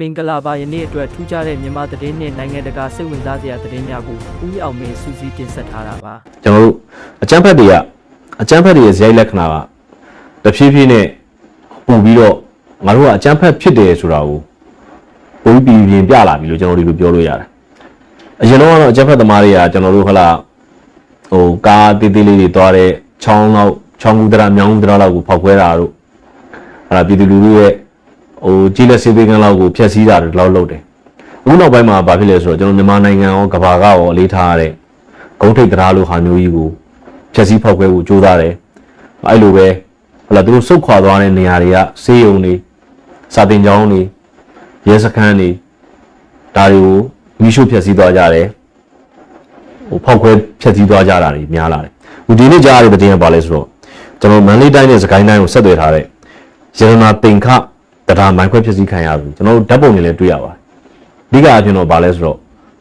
မင်္ဂလာပါယနေ့အတွက်ထူးခြားတဲ့မြန်မာသတင်းနဲ့နိုင်ငံတကာစိတ်ဝင်စားစရာသတင်းများကိုဦးအောင်မင်းစူးစီးတင်ဆက်ထားတာပါကျွန်တော်တို့အကျန်းဖက်တွေကအကျန်းဖက်တွေရဲ့ဇယိုက်လက္ခဏာကတဖြည်းဖြည်းနဲ့ပူပြီးတော့ငါတို့ကအကျန်းဖက်ဖြစ်တယ်ဆိုတာကိုပုံပြီးပြင်ပြလာပြီလို့ကျွန်တော်တို့ပြောလို့ရတယ်အရင်တော့ကတော့အကျန်းဖက်သမားတွေကကျွန်တော်တို့ဟလာဟိုကားတေးသေးလေးတွေသွားတဲ့ချောင်းလောက်ချောင်းကူတရာမြောင်းကူတရာလောက်ကိုဖောက်ခွဲတာတို့ဟလာပြည်သူလူထုရဲ့ ဟိုကြီးလက်စေးပေးကန်းလောက်ကိုဖျက်ဆီးတာတို့လောက်လုပ်တယ်အခုနောက်ပိုင်းမှာဘာဖြစ်လဲဆိုတော့ကျွန်တော်မြန်မာနိုင်ငံရောကမ္ဘာကရောအလေးထားရတဲ့ဂုံးထိတ်တရားလိုဟာမျိုးကြီးကိုဖြည့်ဆည်းဖောက်ခွဲဖို့ကြိုးစားတယ်အဲ့လိုပဲဟလာသူတို့စုတ်ခွာသွားတဲ့နေရာတွေကစေးရုံတွေစာတင်ကျောင်းတွေရဲစခန်းတွေဒါတွေကိုမိရှုဖြည့်ဆည်းသွားကြတယ်ဟိုဖောက်ခွဲဖြည့်ဆည်းသွားကြတာတွေများလာတယ်ဟိုဒီနေ့ကြားရတဲ့တဲ့ရင်ပါလဲဆိုတော့ကျွန်တော်မန္တလေးတိုင်းနဲ့စကိုင်းတိုင်းကိုဆက်သွယ်ထားတဲ့ရတနာတင်ခ တရားမိုင်းခွဲဖြည့်ဆည်းခံရပြီကျွန်တော်တို့ဓာတ်ပုံတွေလည်းတွေ့ရပါတယ်အဓိကအဖြစ်တော့ပါလဲဆိုတော့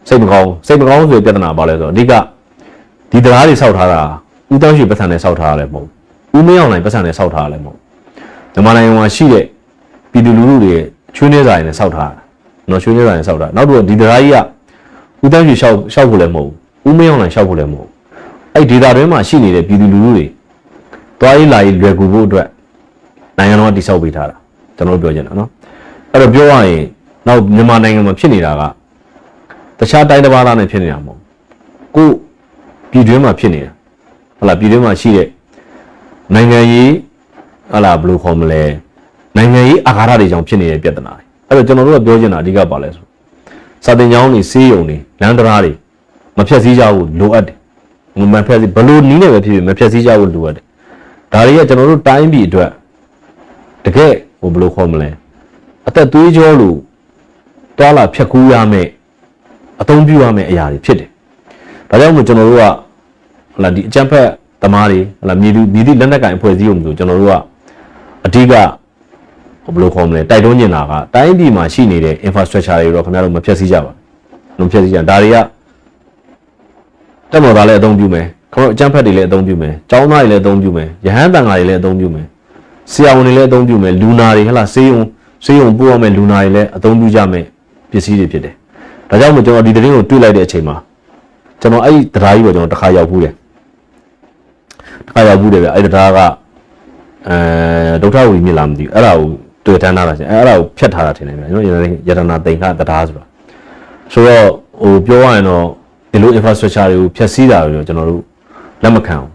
စိတ်မကောင်းစိတ်မကောင်းဆိုတဲ့ပြဿနာပါလဲဆိုတော့အဓိကဒီတရားတွေစောက်ထားတာဦးတောင်းရှိပတ်စံနဲ့စောက်ထားရလဲမဟုတ်ဘူးဦးမင်းအောင်နိုင်ပတ်စံနဲ့စောက်ထားရလဲမဟုတ်ဘူးမြန်မာနိုင်ငံမှာရှိတဲ့ပြည်သူလူထုတွေချွေးနှဲစာရည်နဲ့စောက်ထားတာနော်ချွေးနှဲစာရည်နဲ့စောက်တာနောက်တော့ဒီတရားကြီးကဦးတောင်းရှိရှောက်ရှောက်ဖို့လည်းမဟုတ်ဘူးဦးမင်းအောင်နိုင်ရှောက်ဖို့လည်းမဟုတ်ဘူးအဲ့ဒီဒေတာတွင်းမှာရှိနေတဲ့ပြည်သူလူထုတွေတွားရေးလာရေးလွယ်ကူဖို့အတွက်နိုင်ငံတော်ကတိစောက်ပေးထားတာ ကျွန်တော်တို့ပြောချင်တာနော်အဲ့တော့ပြောရရင်နောက်မြန်မာနိုင်ငံမှာဖြစ်နေတာကတခြားတိုင်းတစ်ပါးသားနဲ့ဖြစ်နေတာမဟုတ်ဘူးကိုပြည်တွင်းမှာဖြစ်နေတာဟုတ်လားပြည်တွင်းမှာရှိတဲ့နိုင်ငံရေးဟုတ်လားဘယ်လိုခေါ်မလဲနိုင်ငံရေးအာဃာတတွေကြောင့်ဖြစ်နေတဲ့ပြဿနာတွေအဲ့တော့ကျွန်တော်တို့ကပြောချင်တာအဓိကပါလဲဆိုစာတင်ကျောင်းတွေစေးရုံတွေလမ်းတရားတွေမဖြတ်စည်းကြဘူးလိုအပ်တယ်မဖြတ်စည်းဘလို့နီးနေပဲဖြစ်ဖြစ်မဖြတ်စည်းကြဘူးလိုအပ်တယ်ဒါတွေကကျွန်တော်တို့တိုင်းပြည်အတွက်တကယ် ဟိုဘယ်လိုခေါ်မလဲအသက်သွေးကြောလို့တွာလာဖြတ်ကူးရမယ်အသုံးပြုရမယ်အရာတွေဖြစ်တယ်ဒါကြောင့်မို့ကျွန်တော်တို့ကဟလာဒီအကြံဖက်သမားတွေဟလာမြေလူမြေတိလက်နက်ကင်အဖွဲ့အစည်းကိုမျိုးကျွန်တော်တို့ကအဓိကဘယ်လိုခေါ်မလဲတိုက်တွန်းနေတာကတိုင်းပြည်မှာရှိနေတဲ့ infrastructure တွေတော့ခင်ဗျားတို့မဖျက်ဆီးကြပါဘူးမဖျက်ဆီးကြဒါတွေကတက်မော်သားလည်းအသုံးပြုမယ်ခင်ဗျားတို့အကြံဖက်တွေလည်းအသုံးပြုမယ်ចောင်းသားတွေလည်းအသုံးပြုမယ်ရဟန်းတန်ဃာတွေလည်းအသုံးပြုမယ် ဆရာဝန်တွေလည်းအသုံးပြုမယ်လူနာတွေဟလာဆေးရုံဆေးရုံပို့ရမယ်လူနာတွေလည်းအသုံးပြုကြမယ်ပစ္စည်းတွေဖြစ်တယ်ဒါကြောင့်မို့ကျွန်တော်ဒီသတင်းကိုတွေ့လိုက်တဲ့အချိန်မှာကျွန်တော်အဲ့ဒီတရားကြီးကိုကျွန်တော်တစ်ခါရောက်ဘူးတယ်တစ်ခါရောက်ဘူးတယ်ဗျအဲ့ဒီတရားကအဲဒုက္ခဝီမြစ်လာမသိဘူးအဲ့ဒါကိုတွေ့တန်းထားတာရှင်အဲ့ဒါကိုဖြတ်ထားတာထင်တယ်ဗျကျွန်တော်ရတနာတိန်ခတရားဆိုတာဆိုတော့ဟိုပြောရရင်တော့ဒီလို infrastructure တွေကိုဖျက်ဆီးတာတွေကျွန်တော်တို့လက်မခံဘူး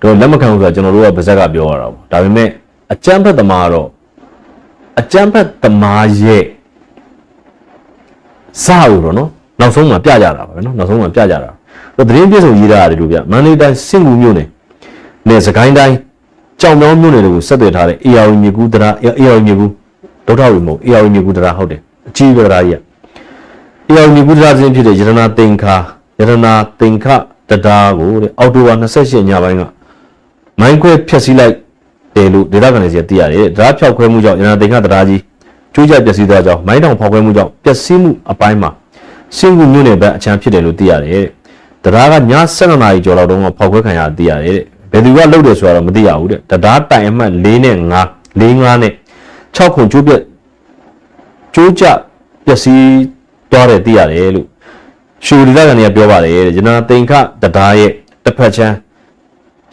တော့လက်မခံဘူးဆိုတာကျွန်တော်တို့ကဗဇက်ကပြောရတာပေါ့ဒါပေမဲ့ အကြမ်းဖက်သမားတော့အကြမ်းဖက်သမားရဲ့စားလို့တော့နော်နောက်ဆုံးမှပြကြတာပါပဲနော်နောက်ဆုံးမှပြကြတာတော့သတင်းပြည့်စုံရေးတာတွေလို့ပြမန္တလေးတိုင်းစင်ကူမြို့နယ်နဲ့စကိုင်းတိုင်းကြောင်မြောင်းမြို့နယ်တွေကိုဆက်သွယ်ထားတဲ့ AR မြေကူတရာ AR မြေကူဒုထဝီမဟုတ် AR မြေကူတရာဟုတ်တယ်အကြီးပဲတရာကြီးက AR မြေကူတရာစင်းဖြစ်တဲ့ရတနာတင်ခါရတနာတင်ခတတာကိုတဲ့အောက်တိုဘာ28ညပိုင်းကမိုင်းခွဲဖျက်ဆီးလိုက် တယ်လို့ဒေသခံတွေစီသိရတယ်တဲ့ဒါဖြောက်ခွဲမှုကြောင့်ရတနာတင်ခတတာကြီးကျိုးကျပျက်စီးသွားကြောင်းမိုင်းတောင်ဖောက်ခွဲမှုကြောင့်ပျက်စီးမှုအပိုင်းမှာစင်ကူမြို့နယ်ဘက်အချမ်းဖြစ်တယ်လို့သိရတယ်တဲ့တရားကည7နာရီကျော်လောက်တုန်းကဖောက်ခွဲခံရသိရတယ်တဲ့ဘယ်သူကလုပ်တယ်ဆိုတာတော့မသိရဘူးတဲ့တရားတိုင်အမှတ်4နဲ့5 4 5နဲ့6ခုကျိုးပြက်ကျိုးကျပျက်စီးသွားတယ်သိရတယ်လို့ရှူဒီလာကနေပြောပါတယ်တဲ့ကျွန်တော်တင်ခတရားရဲ့တစ်ဖက်ချမ်း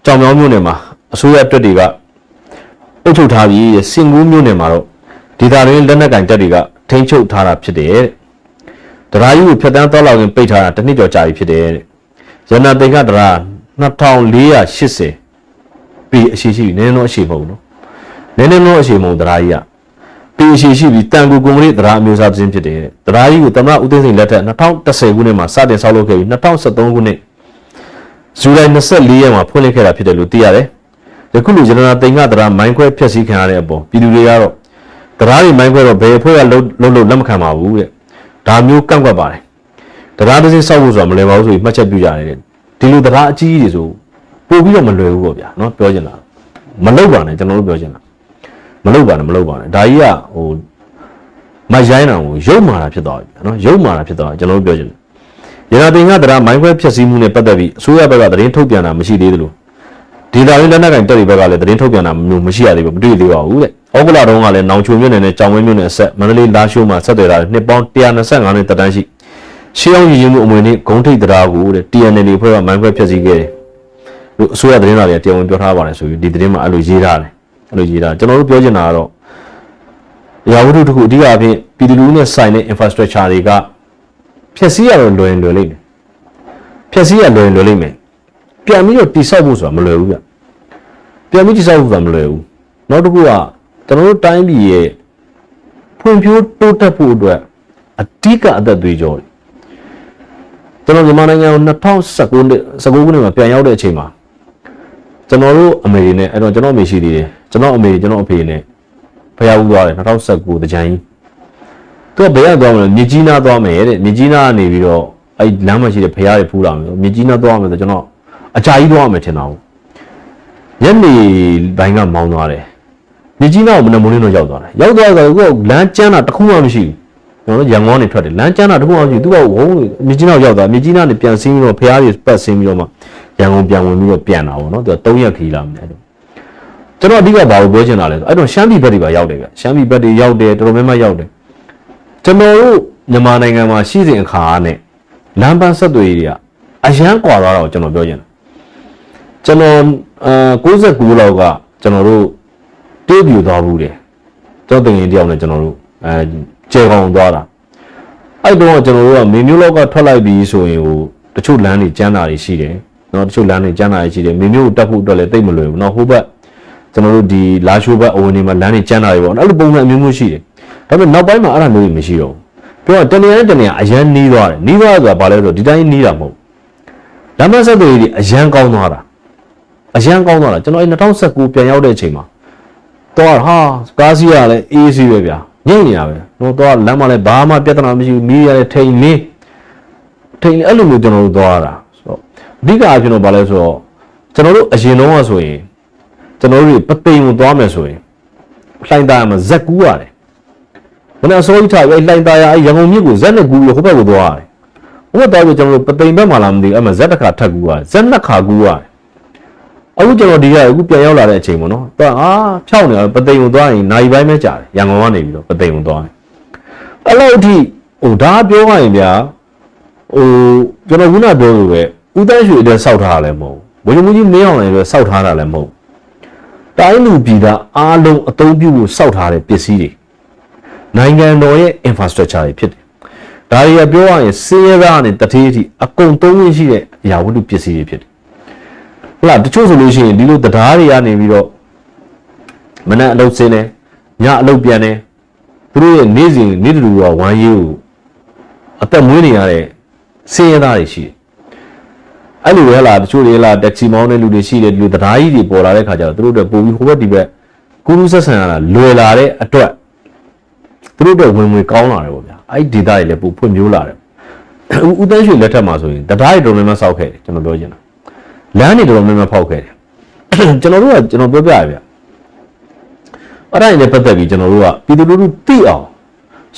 ကြောင်မြောင်းမြို့နယ်မှာအစိုးရအတွက်တွေက အုပ်ချုပ်ထားပြီးစင်ကူးမြို့နယ်မှာတော့ဒေသတွင်းလက်နက်ကင်တပ်တွေကထိန်းချုပ်ထားတာဖြစ်တယ်တဲ့တရားကြီးကိုဖျက်တမ်းသွားလောက်ရင်ပိတ်ထားတာတစ်နှစ်ကျော်ကြာပြီဖြစ်တယ်တဲ့ရဏတိန်ကတရား2480ပြီအရှိရှိပြီနည်းနည်းတော့အရှိမဟုတ်ဘူးနော်နည်းနည်းတော့အရှိမဟုတ်တရားကြီးကပြီအရှိရှိပြီတန်ကူကွန်ကရစ်တရားအမျိုးအစားတစ်ခြင်းဖြစ်တယ်တဲ့တရားကြီးကိုသမ္မတဦးသိန်းစိန်လက်ထက်2010ခုနှစ်မှာစတင်ဆောက်လုပ်ခဲ့ပြီး2013ခုနှစ်ဇူလိုင်24ရက်မှာဖွင့်လှစ်ခဲ့တာဖြစ်တယ်လို့သိရတယ် ယခုလိုရတနာသိင်္ဂသရာမိုင်းခွဲဖျက်ဆီးခံရတဲ့အပေါ်ပြည်သူတွေကတော့တရားတွေမိုင်းခွဲတော့ဘယ်အဖွဲ့ကလုံးလုံးလက်မခံပါဘူးတဲ့ဒါမျိုးကန့်ကွက်ပါတယ်တရားတစ်စင်းစောက်ဖို့ဆိုတာမလွယ်ပါဘူးဆိုပြီးမှတ်ချက်ပြုကြတယ်ဒီလိုတရားအကြီးကြီးတွေဆိုပို့ပြီးတော့မလွယ်ဘူးပေါ့ဗျာနော်ပြောချင်တာမလုပ်ပါနဲ့ကျွန်တော်တို့ပြောချင်တာမလုပ်ပါနဲ့မလုပ်ပါနဲ့ဒါကြီးကဟိုမရိုင်းတာကိုရုပ်မာတာဖြစ်သွားပြီနော်ရုပ်မာတာဖြစ်သွားကျွန်တော်တို့ပြောချင်တယ်ရနာတင်ကတရားမိုင်းခွဲဖျက်ဆီးမှုနဲ့ပတ်သက်ပြီးအစိုးရဘက်ကသတင်းထုတ်ပြန်တာမရှိသေးသလို ဒေတာရင်းလက်နက်ကင်တက်တွေဘက်ကလည်းသတင်းထုတ်ပြန်တာမျိုးမရှိရသေးဘူးမတွေ့သေးပါဘူးတဲ့ဩဂုတ်လတုန်းကလည်းနောင်ချုံမြို့နယ်နဲ့ကြောင်ဝင်းမြို့နယ်အဆက်မန္တလေးလာရှိုးမှာဆက်သွယ်တာနှစ်ပေါင်း125နှစ်တက်တန်းရှိရှေးအောင်ရည်ရင်းမှုအမွေနဲ့ဂုံထိတ်တရားကိုတဲ့ TNL ဖွဲ့ကမိုင်းခွဲဖျက်ဆီးခဲ့တယ်လို့အစိုးရသတင်းစာတွေကတရားဝင်ပြောထားပါတယ်ဆိုပြီးဒီသတင်းမှာအဲ့လိုရေးထားတယ်အဲ့လိုရေးထားကျွန်တော်တို့ပြောချင်တာကတော့ရာဝတ္ထုတစ်ခုအဓိကအဖြစ်ပြည်သူလူထုနဲ့ဆိုင်တဲ့ infrastructure တွေကဖျက်ဆီးရတော့လွယ်ရင်လွယ်လိမ့်မယ်ဖျက်ဆီးရလွယ်ရင်လွယ်လိမ့်မယ် ပြန်ပြီးတော့တိဆောက်ဖို့ဆိုတာမလွယ်ဘူးဗျပြန်ပြီးတိဆောက်ဖို့ဆိုတာမလွယ်ဘူးနောက်တစ်ခုကကျွန်တော်တို့တိုင်းပြည်ရဲ့ဖွံ့ဖြိုးတိုးတက်ဖို့အတွက်အဓိကအသက်သွေးကြောတယ်ကျွန်တော်မြန်မာနိုင်ငံကို2019နှစ်19ခုနှစ်မှာပြန်ရောက်တဲ့အချိန်မှာကျွန်တော်တို့အမေရိနဲ့အဲ့တော့ကျွန်တော်အမေရှိသေးတယ်ကျွန်တော်အမေကျွန်တော်အဖေနဲ့ဖျားဦးသွားတယ်2019တကြိုင်ကြီးသူကဘယ်ရသွားမလဲမြကြီးနားသွားမယ်တဲ့မြကြီးနားကနေပြီးတော့အဲ့လမ်းမှာရှိတဲ့ဖျားတွေဖူးလာမယ်မြကြီးနားသွားမယ်ဆိုကျွန်တော် အကြာကြီးသွားမယ်ထင်တာဟုတ်ညနေပိုင်းကမောင်းသွားတယ်မြကြီးနားကိုမနက်မိုးလင်းတော့ရောက်သွားတယ်ရောက်သွားတော့ကိုကလမ်းကျန်းတာတစ်ခုမှမရှိဘူးကျွန်တော်တို့ရန်ကုန်ကနေထွက်တယ်လမ်းကျန်းတာတစ်ခုမှမရှိဘူးသူကဝုန်းမြကြီးနားကိုရောက်သွားမြကြီးနားကနေပြန်ဆင်းပြီးတော့ဖျားတွေပတ်ဆင်းပြီးတော့မှရန်ကုန်ပြန်ဝင်ပြီးတော့ပြန်တာပေါ့နော်သူက3ရက်ခီးလာမယ်အဲ့လိုကျွန်တော်အဓိကဘာကိုပြောချင်တာလဲဆိုအဲ့တော့ရှမ်းပြည်ဘက်တွေပါရောက်တယ်ဗျရှမ်းပြည်ဘက်တွေရောက်တယ်တော်တော်များများရောက်တယ်ကျွန်တော်တို့မြန်မာနိုင်ငံမှာရှိစဉ်အခါနဲ့လမ်းပန်းဆက်သွယ်ရေးတွေကအရန်ကွာသွားတာကိုကျွန်တော်ပြောချင်တယ် ကျွန်တော်အဲ69လောက်ကကျွန်တော်တို့တေးပြူသွားဘူးတယ်ကျွန်တော်တင်ရင်တယောက်နဲ့ကျွန်တော်တို့အဲကျေကောင်သွားတာအဲ့တော့ကျွန်တော်တို့ကမေမျိုးလောက်ကထွက်လိုက်ပြီးဆိုရင်ဟိုတချို့လမ်းတွေကျန်းတာတွေရှိတယ်နော်တချို့လမ်းတွေကျန်းတာတွေရှိတယ်မေမျိုးကိုတက်ဖို့အတွက်လည်းတိတ်မလွယ်ဘူးနော်ဟိုဘက်ကျွန်တော်တို့ဒီလာရှိုးဘက်အဝင်တွေမှာလမ်းတွေကျန်းတာတွေပေါ့အဲ့လိုပုံစံအမျိုးမျိုးရှိတယ်ဒါပေမဲ့နောက်ပိုင်းမှာအဲ့ဒါမျိုးတွေမရှိတော့ဘူးပြောတော့တနေရာနဲ့တနေရာအရန်နီးသွားတယ်နီးသွားဆိုတာဘာလဲဆိုတော့ဒီတိုင်းနီးတာမဟုတ်လမ်းမဆက်တွေအရန်ကောင်းသွားတာ အရန်ကောင်းသွားတာကျွန်တော်အဲ့2019ပြန်ရောက်တဲ့အချိန်မှာတော့ဟာကားစီးရလဲအေးစီးပဲဗျာညိတ်နေတာပဲတော့တော့လမ်းမလဲဘာမှပြဿနာမရှိဘူးမီးရလဲထိန်မင်းထိန်အဲ့လိုမျိုးကျွန်တော်တို့သွားတာဆိုတော့အဓိကအဖြစ်တော့ဘာလဲဆိုတော့ကျွန်တော်တို့အရင်တော့ဆိုရင်ကျွန်တော်တို့ပသိမ်ကိုသွားမယ်ဆိုရင်လှိုင်သားမှာဇက်ကူးရတယ်ဘယ်နဲ့အစိုးရထားအဲ့လှိုင်သားရအဲ့ရန်ကုန်မြို့ကိုဇက်နဲ့ကူးပြီးဟိုဘက်ကိုသွားရတယ်ဟိုဘက်သွားပြီးကျွန်တော်တို့ပသိမ်ဘက်မှာလာမသိဘူးအဲ့မှာဇက်တစ်ခါထပ်ကူးရတယ်ဇက်နှစ်ခါကူးရတယ် အခုကျွန်တော်ဒီကအခုပြန်ရောက်လာတဲ့အချိန်ပေါ့နော်။တော့အာဖြောင်းနေတာပသိမ်ကိုသွားရင်နိုင်ပိုင်းပဲကြာတယ်။ရန်ကုန်ကနေပြီးတော့ပသိမ်ကိုသွားရင်အဲ့လိုအထိဟိုဒါပြောရရင်ဗျာဟိုကျွန်တော်ခုနပြောလို့ပဲဦးတန်းရွှေအတွက်စောက်ထားတာလည်းမဟုတ်ဘူး။ဘုရားမကြီးမင်းအောင်လည်းပဲစောက်ထားတာလည်းမဟုတ်ဘူး။တိုင်းလူပြည်သားအားလုံးအသုံးပြုဖို့စောက်ထားတဲ့ပစ္စည်းတွေနိုင်ငံတော်ရဲ့ infrastructure တွေဖြစ်တယ်။ဒါတွေကပြောရရင်စေရသားနဲ့တထေးအထိအကုန်သုံးရရှိတဲ့အရာဝတ္ထုပစ္စည်းတွေဖြစ်တယ် ဟုတ်လားတချို့ဆိုလို့ရှိရင်ဒီလိုတရားတွေကနေပြီးတော့မနက်အလုပ်ဆင်းတယ်ညအလုပ်ပြန်တယ်သူတို့ရဲ့နေ့စဉ်နေ့တူတော့ဝမ်းရေးကိုအသက်မွေးနေရတဲ့စင်းရဲသားတွေရှိတယ်အဲ့လိုပဲဟလားတချို့တွေဟလားတက္ကစီမောင်းတဲ့လူတွေရှိတယ်ဒီလိုတရားကြီးတွေပေါ်လာတဲ့ခါကျတော့သူတို့တွေပို့ပြီးဟိုဘက်ဒီဘက်ကူးလူဆက်ဆံရတာလွယ်လာတဲ့အတွက်သူတို့တွေဝင်ဝင်ကောင်းလာတယ်ပေါ့ဗျာအဲ့ဒီ data တွေလည်းပို့ဖွံ့ဖြိုးလာတယ်ဦးတန်းရွှေလက်ထက်မှာဆိုရင်တရားတွေတော်တော်များများစောက်ခဲ့တယ်ကျွန်တော်ပြောချင်တာ လမ်းတွေတော်တော်များများဖောက်ခဲ့တယ်ကျွန်တော်တို့ကကျွန်တော်ပြောပြရဗျအဲ့ဒါနဲ့ပတ်သက်ပြီးကျွန်တော်တို့ကပြည်သူလူထုသိအောင်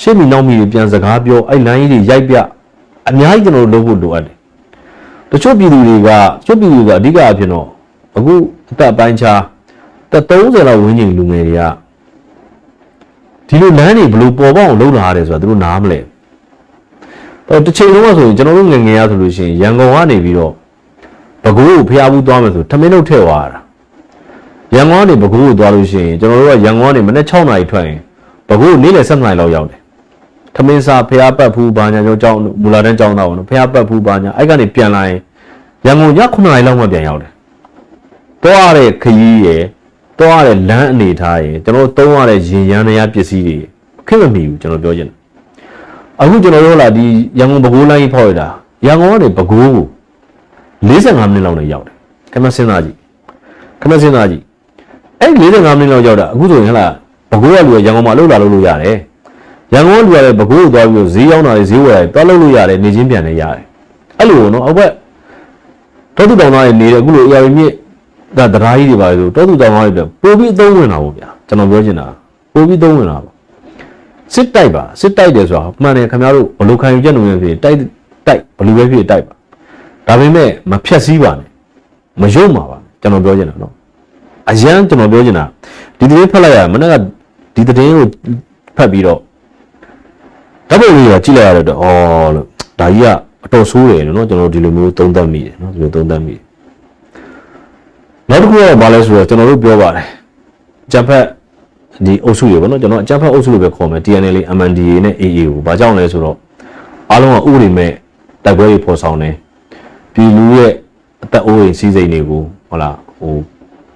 ရှင်းပြီးနောက်မိတွေပြန်စကားပြောအဲ့လမ်းကြီးတွေရိုက်ပြအများကြီးကျွန်တော်တို့လုပ်ဖို့လိုအပ်တယ်တချို့ပြည်သူတွေကတချို့ပြည်သူကအဓိကအဖြစ်တော့အခုအသက်ပိုင်းခြားသက်30လောက်ဝန်းကျင်လူငယ်တွေကဒီလိုလမ်းတွေဘယ်လိုပေါ်ပေါက်အောင်လုပ်လာရတယ်ဆိုတာသူတို့နားမလဲတော့တစ်ချိန်လုံးကဆိုရင်ကျွန်တော်တို့ငယ်ငယ်ရဆိုလို့ရှိရင်ရန်ကုန်ကနေပြီးတော့ ဘကိုးကိုဖျားဘူးသွားမယ်ဆိုထမင်းတို့ထည့်သွားတာရန်ကုန်ကနေဘကိုးကိုသွားလို့ရှိရင်ကျွန်တော်တို့ကရန်ကုန်ကနေမနေ့6နာရီထွက်ရင်ဘကိုးနေ့လယ်7နာရီလောက်ရောက်တယ်ထမင်းစားဖျားပတ်ဖူးဘာညာကျောင်းကျောင်းမူလာတန်းကျောင်းသားပေါ့နော်ဖျားပတ်ဖူးဘာညာအဲ့ကနေပြန်လာရင်ရန်ကုန်ည9နာရီလောက်မှပြန်ရောက်တယ်တော့ရတဲ့ခရီးရယ်တော့ရတဲ့လမ်းအနေထားရယ်ကျွန်တော်တို့သုံးရတဲ့ရင်ရန်ရပစ္စည်းတွေခက်မမီဘူးကျွန်တော်ပြောချင်တယ်အခုကျွန်တော်တို့လာဒီရန်ကုန်ဘကိုးလိုင်းဖောက်ရတာရန်ကုန်ကနေဘကိုးကို 45မိနစ်လောက်နဲ့ရောက်တယ်ခမစဉ်းစားကြည့်ခမစဉ်းစားကြည့်အဲ့45မိနစ်လောက်ရောက်တာအခုဆိုရင်ဟလာဘကိုးရလူကရန်ကုန်မှာလှုပ်လာလှုပ်လို့ရတယ်ရန်ကုန်လူရတယ်ဘကိုးကိုသွားပြီးဈေးရောက်တာတွေဈေးဝယ်တာတွားလှုပ်လို့ရတယ်နေချင်းပြန်နေရတယ်အဲ့လိုနော်အောက်ဘက်တောသူတောင်သားတွေနေတဲ့အခုလိုအရာမြင့်ဒါတရားကြီးတွေပါဆိုတောသူတောင်သားတွေပြပို့ပြီးအသုံးဝင်တာပေါ့ဗျာကျွန်တော်ပြောချင်တာပို့ပြီးသုံးဝင်တာပေါ့စစ်တိုက်ပါစစ်တိုက်တယ်ဆိုတာမှန်တယ်ခင်ဗျားတို့ဘလို့ခံယူချက်နေရဖြစ်တိုက်တိုက်ဘလို့ပဲဖြစ်တိုက်ပါ ဒါပေမဲ့မဖြက်စည်းပါနဲ့မယုံပါပါကျွန်တော်ပြောချင်တာနော်အရန်ကျွန်တော်ပြောချင်တာဒီသတင်းဖတ်လိုက်ရမနေ့ကဒီသတင်းကိုဖတ်ပြီးတော့ဓာတ်ပုံလေးကကြည့်လိုက်ရတော့ဩလို့ဒါကြီးကအတော်ဆိုးတယ်နော်ကျွန်တော်ဒီလိုမျိုးသုံးသပ်မိတယ်နော်ဒီလိုသုံးသပ်မိတယ်နောက်တစ်ခုကဘာလဲဆိုတော့ကျွန်တော်တို့ပြောပါတယ်ဂျပန်ဒီအုပ်စုတွေပေါ့နော်ကျွန်တော်အကြမ်းဖက်အုပ်စုလို့ပဲခေါ်မယ် TNL MNDA နဲ့ AA ကိုဘာကြောင့်လဲဆိုတော့အားလုံးကဥပဒေမဲ့တိုက်ပွဲတွေပေါ်ဆောင်တယ် ပြည်လူရဲ့အသက်အိုးအိမ်စီးစိမ်တွေကိုဟုတ်လားဟို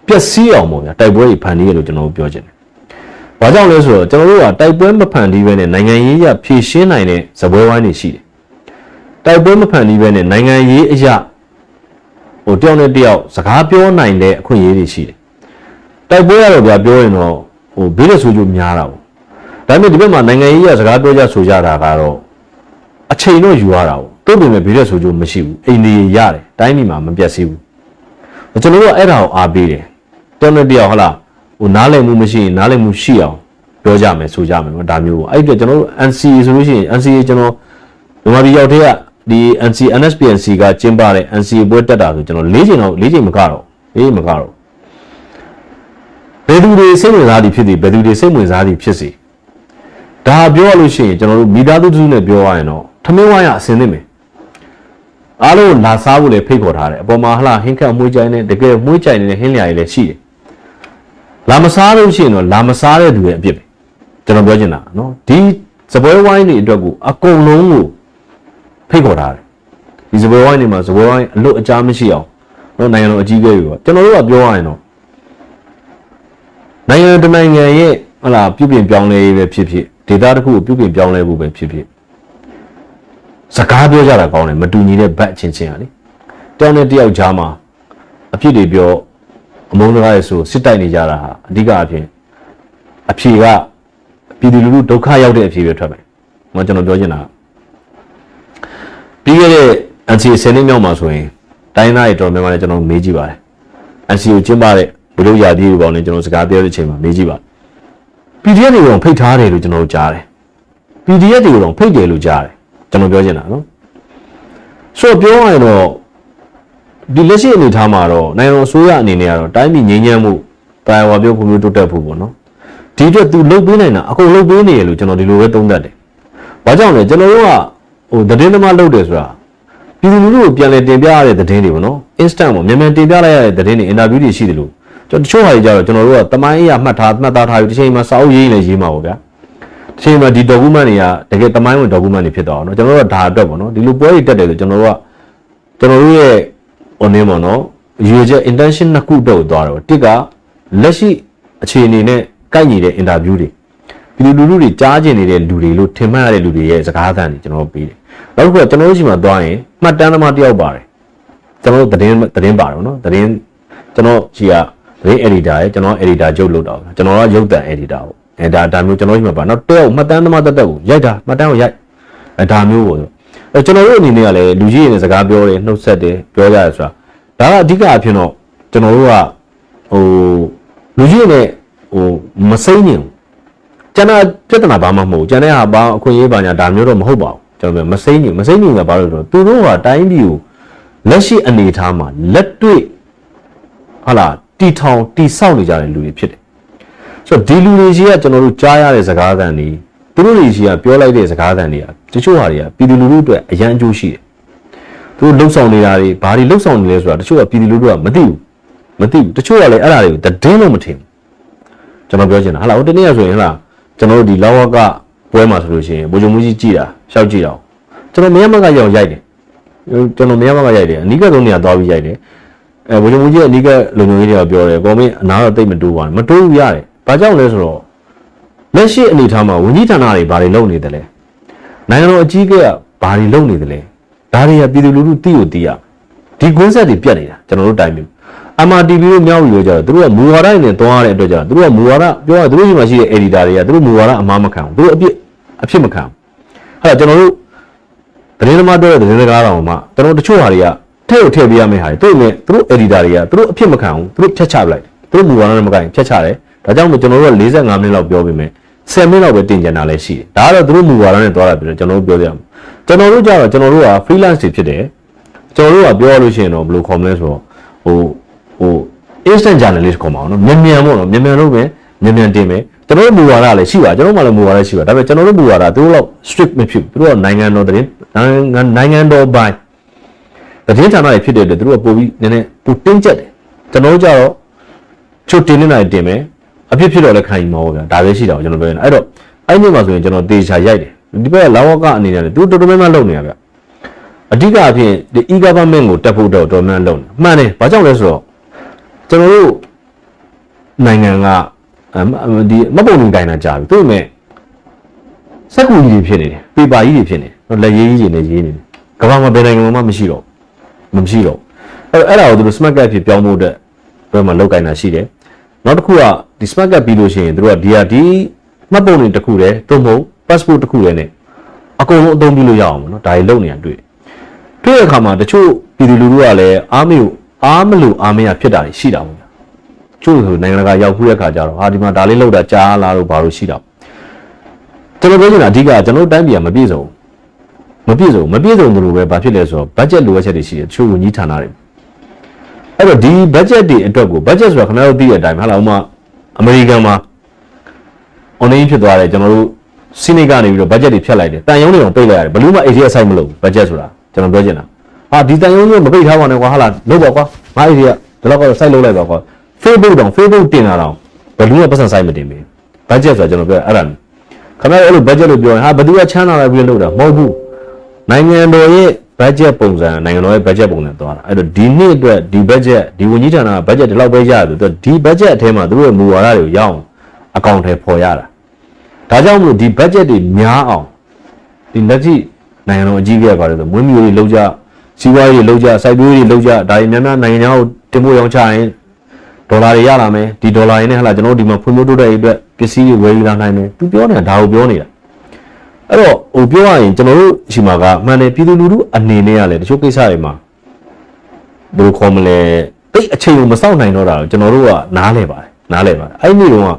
ပျက်စီးအောင်ပေါ့ဗျာတိုက်ပွဲတွေဖန်တီးရလို့ကျွန်တော်တို့ပြောချင်တယ်။ဘာကြောင့်လဲဆိုတော့ကျွန်တော်တို့ကတိုက်ပွဲမဖန်တီးဘဲနဲ့နိုင်ငံရေးရဖြည့်ရှင်းနိုင်တဲ့ဇပွဲဝိုင်းတွေရှိတယ်။တိုက်ပွဲမဖန်တီးဘဲနဲ့နိုင်ငံရေးအရာဟိုတယောက်နဲ့တယောက်စကားပြောနိုင်တဲ့အခွင့်အရေးတွေရှိတယ်။တိုက်ပွဲရတော့ဗျာပြောရင်တော့ဟိုဘေးလက်ဆူကျများတာပေါ့။ဒါပေမဲ့ဒီဘက်မှာနိုင်ငံရေးရစကားပြောကြဆိုကြတာကတော့အချိန်တော့ယူရတာပေါ့။ တို့ပြင်မဲ့ဘေးလက်ဆူကျမရှိဘူး။အိမ်တွေရတယ်။တိုင်းပြည်မှာမပြတ်စည်းဘူး။ကျွန်တော်တို့ကအဲ့ဒါကိုအားပေးတယ်။တယောက်နဲ့တယောက်ဟလားဟိုနားလည်မှုမရှိရင်နားလည်မှုရှိအောင်ပြောကြမယ်ဆိုကြမယ်နော်ဒါမျိုးပေါ့အဲ့ဒီတော့ကျွန်တော်တို့ NCA ဆိုလို့ရှိရင် NCA ကျွန်တော်မြန်မာပြည်ရောက်တဲ့ကဒီ NC NSPNC ကကျင်းပတဲ့ NCA ပွဲတက်တာဆိုကျွန်တော်၄ချိန်တော့၄ချိန်မကတော့၄ချိန်မကတော့ဘယ်သူတွေစိတ်ဝင်စားသည်ဖြစ်သည်ဘယ်သူတွေစိတ်ဝင်စားသည်ဖြစ်စေဒါပြောရလို့ရှိရင်ကျွန်တော်တို့မိသားစုစုနဲ့ပြောရရင်တော့ထမင်းဝိုင်းရအစင်းသင့်မယ် အားလုံးလာစားဖို့လည်းဖိတ်ခေါ်ထားတယ်အပေါ်မှာဟလာဟင်းခတ်မွေးကြိုင်းနဲ့တကယ်မွေးကြိုင်းနေတဲ့ဟင်းလျာတွေလည်းရှိတယ်လာမစားလို့ရှိရင်တော့လာမစားတဲ့သူရဲ့အပြစ်ပဲကျွန်တော်ပြောချင်တာနော်ဒီစပွဲဝိုင်းတွေအတွက်ကိုအကုန်လုံးကိုဖိတ်ခေါ်ထားတယ်ဒီစပွဲဝိုင်းတွေမှာစပွဲဝိုင်းအလွတ်အကြားမရှိအောင်နော်နိုင်ငံတော်အကြီးအကဲတွေကကျွန်တော်တို့ကပြောရရင်တော့နိုင်ငံတစ်နိုင်ငံရဲ့ဟလာပြုပြင်ပြောင်းလဲရေးပဲဖြစ်ဖြစ်ဒေသတစ်ခုကိုပြုပြင်ပြောင်းလဲဖို့ပဲဖြစ်ဖြစ် စကားပြောကြတာကောင်းတယ်မတူညီတဲ့ဘက်အချင်းချင်းဟာလေတယောက်နဲ့တယောက်ကြားမှာအဖြစ်တွေပြောအမုန်းစကားရဆိုစစ်တိုက်နေကြတာဟာအဓိကအဖြစ်အဖြေကပြည်သူလူထုဒုက္ခရောက်တဲ့အဖြေပဲထွက်မယ်။ကျွန်တော်ပြောချင်တာပြီးခဲ့တဲ့ NCA ဆယ်နှစ်မြောက်မှာဆိုရင်တိုင်းသားတွေတော်များများလည်းကျွန်တော်မေးကြည့်ပါတယ်။ NCA ကိုကျင်းပတဲ့ဘလို့ရာသီတွေပေါ့လေကျွန်တော်စကားပြောတဲ့အချိန်မှာမေးကြည့်ပါ PDF တွေကိုဖိတ်ထားတယ်လို့ကျွန်တော်တို့ကြားတယ် PDF တွေကိုတော့ဖိတ်တယ်လို့ကြားတယ် ကျွန်တော်ပြောချင်တာနော်ဆိုတော့ပြောရရင်တော့ဒီလက်ရှိအနေအထားမှာတော့နိုင်ငံတော်အစိုးရအနေနဲ့ကတော့တိုင်းပြည်ငြိမ်းချမ်းမှုတာဝါပြောဖွံ့ဖြိုးတိုးတက်ဖို့ပေါ့နော်ဒီအတွက်သူလှုပ်ပေးနိုင်တာအကုန်လှုပ်ပေးနေရလို့ကျွန်တော်ဒီလိုပဲသုံးသပ်တယ်။ဘာကြောင့်လဲကျွန်တော်တို့ကဟိုသတင်းသမားလုပ်တယ်ဆိုတာပြည်သူလူထုကိုပြန်လည်တင်ပြရတဲ့သတင်းတွေပေါ့နော်။ instant ပေါ့မြန်မြန်တင်ပြလိုက်ရတဲ့သတင်းတွေ interview တွေရှိတယ်လို့ကျွန်တော်တချို့ဟာတွေကြတော့ကျွန်တော်တို့ကတမိုင်းအရာမှတ်ထားမှတ်သားထားပြီးတစ်ချိန်မှာစာအုပ်ရေးရင်လည်းရေးမှာပေါ့ဗျာ။ တစ်ချိန်မှာဒီ document တွေကတကယ်တမိုင်းဝင် document တွေဖြစ်တော့နော်ကျွန်တော်တို့ကဒါအတွက်ပေါ့နော်ဒီလိုပွဲတွေတက်တယ်ဆိုကျွန်တော်တို့ကကျွန်တော်တို့ရဲ့ဟိုနေပေါ့နော်ရွေချက် intention နှစ်ခုတော့သွားတော့တစ်ကလက်ရှိအခြေအနေနဲ့ကိုက်ညီတဲ့ interview တွေပြည်သူလူထုတွေကြားကျင်နေတဲ့လူတွေလို့ထင်မှတ်ရတဲ့လူတွေရဲ့စကားသံတွေကျွန်တော်တို့ပေးတယ်။နောက်တစ်ခုကကျွန်တော်တို့ရှိမှသွားရင်မှတ်တမ်းသမားတစ်ယောက်ပါတယ်။ကျွန်တော်တို့သတင်းသတင်းပါတယ်နော်။သတင်းကျွန်တော်ရှိကသတင်း editor ရဲ့ကျွန်တော် editor ချုပ်လုပ်တော့ကျွန်တော်ကရုပ်သံ editor ပေါ့။ အဲဒါဒါမျိုးကျွန်တော်ရှိမှပါ။နောက်တစ်ယောက်မှတ်တမ်းသမားတက်တက်ကိုရိုက်တာမှတ်တမ်းကိုရိုက်အဲဒါမျိုးပေါ့။အဲကျွန်တော်တို့အနေနဲ့ကလည်းလူကြီးတွေနဲ့စကားပြောတယ်နှုတ်ဆက်တယ်ပြောကြရဆိုတာဒါကအဓိကအဖြစ်တော့ကျွန်တော်တို့ကဟိုလူကြီးတွေနဲ့ဟိုမစိမ့်ညင်ကျန်တဲ့ပြဿနာဘာမှမဟုတ်ကျန်တဲ့ဟာဘာအခွင့်အရေးပါညာဒါမျိုးတော့မဟုတ်ပါဘူးကျွန်တော်ပြောမစိမ့်ညင်မစိမ့်ညင်ကဘာလို့လဲဆိုတော့သူတို့ကတိုင်းပြည်ကိုလက်ရှိအနေအထားမှာလက်တွေ့ဟာလာတီထောင်တီဆောက်နေကြတဲ့လူတွေဖြစ်တယ် ဆိုတော့ဒီလူတွေကြီးကကျွန်တော်တို့ကြားရတဲ့စကားသံတွေသူတို့တွေကြီးကပြောလိုက်တဲ့စကားသံတွေကတချို့ဟာတွေကပြည်သူလူထုအတွက်အရန်အကျိုးရှိတယ်သူတို့လှုပ်ဆောင်နေတာတွေဘာတွေလှုပ်ဆောင်နေလဲဆိုတာတချို့ကပြည်သူလူထုကမသိဘူးမသိဘူးတချို့ကလည်းအဲ့ဒါတွေကိုတည်င်းလို့မထင်ဘူးကျွန်တော်ပြောချင်တာဟာလာဟိုတနေ့ကဆိုရင်ဟာလာကျွန်တော်တို့ဒီလောဝကပွဲမှာဆိုလို့ရှိရင်ဘိုးချုပ်မူကြီးကြည်တာရှောက်ကြည့်တော့ကျွန်တော်မရမကရောက်ရိုက်တယ်ကျွန်တော်မရမကရိုက်တယ်အနိကသုံးနေရာသွားပြီးရိုက်တယ်အဲဘိုးချုပ်မူကြီးအနိကလုံလုံကြီးတွေကပြောတယ်ကောမင်းအနာတော့တိတ်မတိုးပါနဲ့မတိုးဘူးရတယ် ဘာကြောင့်လဲဆိုတော့လက်ရှိအနေထားမှာဝန်ကြီးဌာနတွေဘာတွေလုပ်နေတယ်လဲနိုင်ငံတော်အကြီးအကဲကဘာတွေလုပ်နေတယ်လဲဒါတွေကပြည်သူလူထုသိကိုသိရဒီကွင်းဆက်တွေပြတ်နေတာကျွန်တော်တို့တိုင်းမျိုး MRTV တို့မြောက်ပြီးတော့ကြတော့သူတို့ကမူဝါဒတွေနဲ့သွားရတဲ့အတွက်ကြောင့်သူတို့ကမူဝါဒပြောရသူတို့ရှိမှရှိတဲ့ editor တွေကသူတို့မူဝါဒအမှားမခံဘူးသူတို့အပြစ်အဖြစ်မခံဘူးအဲ့တော့ကျွန်တော်တို့သတင်းသမားပြောတဲ့သတင်းစကားတော်မှာကျွန်တော်တချို့ဟာတွေကထည့်ကိုထည့်ပေးရမယ့်ဟာတွေသူတို့နဲ့သူတို့ editor တွေကသူတို့အဖြစ်မခံဘူးသူတို့ဖြတ်ချပလိုက်သူတို့မူဝါဒနဲ့မကိုင်ဖြတ်ချတယ် ဒါကြောင့်မို့ကျွန်တော်တို့က45မိနစ်လောက်ပြောပေးမယ်10မိနစ်လောက်ပဲတင်ကြတာလည်းရှိတယ်ဒါကတော့သူတို့မူဝါဒနဲ့သွားတာပြီးတော့ကျွန်တော်တို့ပြောပြရမယ်ကျွန်တော်တို့ကြတော့ကျွန်တော်တို့က freelance တွေဖြစ်တယ်ကျွန်တော်တို့ကပြောရလို့ရှိရင်တော့ဘယ်လိုခေါ်မလဲဆိုတော့ဟိုဟို instant journalist ခေါ်မှာနော်မြန်မြန်ပေါ့နော်မြန်မြန်လုပ်မယ်မြန်မြန်တင်မယ်ကျွန်တော်တို့မူဝါဒလည်းရှိပါကျွန်တော်မှလည်းမူဝါဒရှိပါဒါပေမဲ့ကျွန်တော်တို့မူဝါဒသူတို့တော့ strict မဖြစ်ဘူးသူတို့ကနိုင်ငံတော်တည်းနိုင်ငံနိုင်ငံတော်ပိုင်းတည်င်းဌာနတွေဖြစ်တဲ့အတွက်သူတို့ကပို့ပြီးနည်းနည်းပိုတင်းကျပ်တယ်ကျွန်တော်တို့ကြတော့ချုပ်တင်နေတာတင်မယ် အဖြစ်ဖြစ်တော့လည်းခံယူမှာပေါ့ဗျာဒါပဲရှိတာကိုကျွန်တော်ပြောနေတာအဲ့တော့အဲ့ဒီမှာဆိုရင်ကျွန်တော်တေချာရိုက်တယ်ဒီဘက်ကလောကအနေနဲ့လည်းသူတော်တော်များများလုပ်နေရဗျအဓိကအဖြစ်ဒီ e-government ကိုတက်ဖို့တော့တော်တော်များများလုပ်နေမှန်တယ်ဘာကြောင့်လဲဆိုတော့ကျွန်တော်တို့နိုင်ငံကဒီမပုံနေတိုင်းတာကြာပြီသူ့မဲ့စက်ကူကြီးတွေဖြစ်နေတယ်ပေပါကြီးတွေဖြစ်နေတယ်လက်ရေးကြီးတွေနဲ့ရေးနေတယ်ကမ္ဘာမှာဘယ်နိုင်ငံမှမရှိတော့မရှိတော့အဲ့အဲ့ဒါကိုသူတို့ smart card ဖြစ်ပြောင်းဖို့အတွက်ဘယ်မှာလောက်ကင်တာရှိတယ် နောက်တစ်ခုကဒီ smart card ပြီးလို့ရှိရင်သူတို့ကဒီဟာဒီမှတ်ပုံတွေတစ်ခုတည်းသို့မဟုတ် passport တစ်ခုတည်းနဲ့အကုန်လုံးအသုံးပြုလို့ရအောင်ပေါ့နော်ဒါတွေလုပ်နေရတွေ့တွေ့တဲ့အခါမှာတချို့ပြည်သူလူထုကလည်းအားမေကိုအားမလို့အားမရဖြစ်တာတွေရှိတာပေါ့ချို့ဆိုနိုင်ငံတကာရောက်ခုတဲ့ခါကျတော့ဟာဒီမှာဒါလေးလောက်တာကြားလာလို့ဘာလို့ရှိတာကျွန်တော်ပြောချင်တာအဓိကကျွန်တော်တိုင်းပြည်ကမပြည့်စုံမပြည့်စုံမပြည့်စုံတယ်လို့ပဲဘာဖြစ်လဲဆိုတော့ budget လိုအပ်ချက်တွေရှိတယ်တချို့ဝန်ကြီးဌာနတွေ အဲ့တော့ဒီ budget တွေအတွက်ကို budget ဆိုတာခင်ဗျားတို့သိတဲ့အတိုင်းဟာလားဥမာအမေရိကန်မှာ online ဖြစ်သွားတယ်ကျွန်တော်တို့စီနိကနေပြီးတော့ budget တွေဖြတ်လိုက်တယ်တန်ယုံတွေအောင်ပိတ်လိုက်ရတယ်ဘယ်လို့မှ ATS site မလုပ်ဘူး budget ဆိုတာကျွန်တော်ပြောချင်တာဟာဒီတန်ယုံကြီးမပိတ်ထားပါနဲ့ကွာဟာလားလုပ်ပါကွာငါ ATS ဒီလောက်ကတော့ site လုပ်လိုက်ပါကွာ Facebook တောင် Facebook တင်တာတောင်ဘယ်လို့မှပတ်စံ site မတင်ဘူး budget ဆိုတာကျွန်တော်ပြောအဲ့ဒါခင်ဗျားတို့အဲ့လို budget လို့ပြောရင်ဟာဘယ်သူကချမ်းသာလိုက်ပြီးလုပ်တာမဟုတ်ဘူးနိုင်ငံတော်ရဲ့ budget ပုံစံနိုင်ငံတော်ရဲ့ budget ပုံစံသွားတာအဲ့တော့ဒီနှစ်အတွက်ဒီ budget ဒီဝန်ကြီးဌာနက budget ဒီလောက်ပဲရတယ်သူဒီ budget အထဲမှာသူတို့ရဲ့မူဝါဒတွေကိုရအောင်အကောင့်ထဲပေါ်ရတာဒါကြောင့်မလို့ဒီ budget တွေများအောင်ဒီလက်ရှိနိုင်ငံတော်အကြီးအကဲပါတယ်ဆိုမွေးမြူတွေလောက်ကြစီးပွားရေးတွေလောက်ကြစိုက်ပျိုးရေးတွေလောက်ကြဒါတွေများများနိုင်ငံခြားကိုတင်ပို့ရောင်းချရင်ဒေါ်လာတွေရလာမယ်ဒီဒေါ်လာတွေနဲ့ဟလာကျွန်တော်တို့ဒီမှာဖွံ့ဖြိုးတိုးတက်ရေးအတွက်ပစ္စည်းတွေဝယ်ယူလာနိုင်မယ်သူပြောနေတာဒါကိုပြောနေတာ အဲ့တော့ဟိုပြောရရင်ကျွန်တော်တို့ရှိမှာကမှန်တယ်ပြည်သူလူထုအနေနဲ့ကလည်းတချို့ကိစ္စတွေမှာဘယ်လိုခေါ်မလဲတိတ်အချိန်ကိုမစောင့်နိုင်တော့တာကိုကျွန်တော်တို့ကနားလဲပါတယ်နားလဲပါတယ်အဲ့ဒီနေ့တော့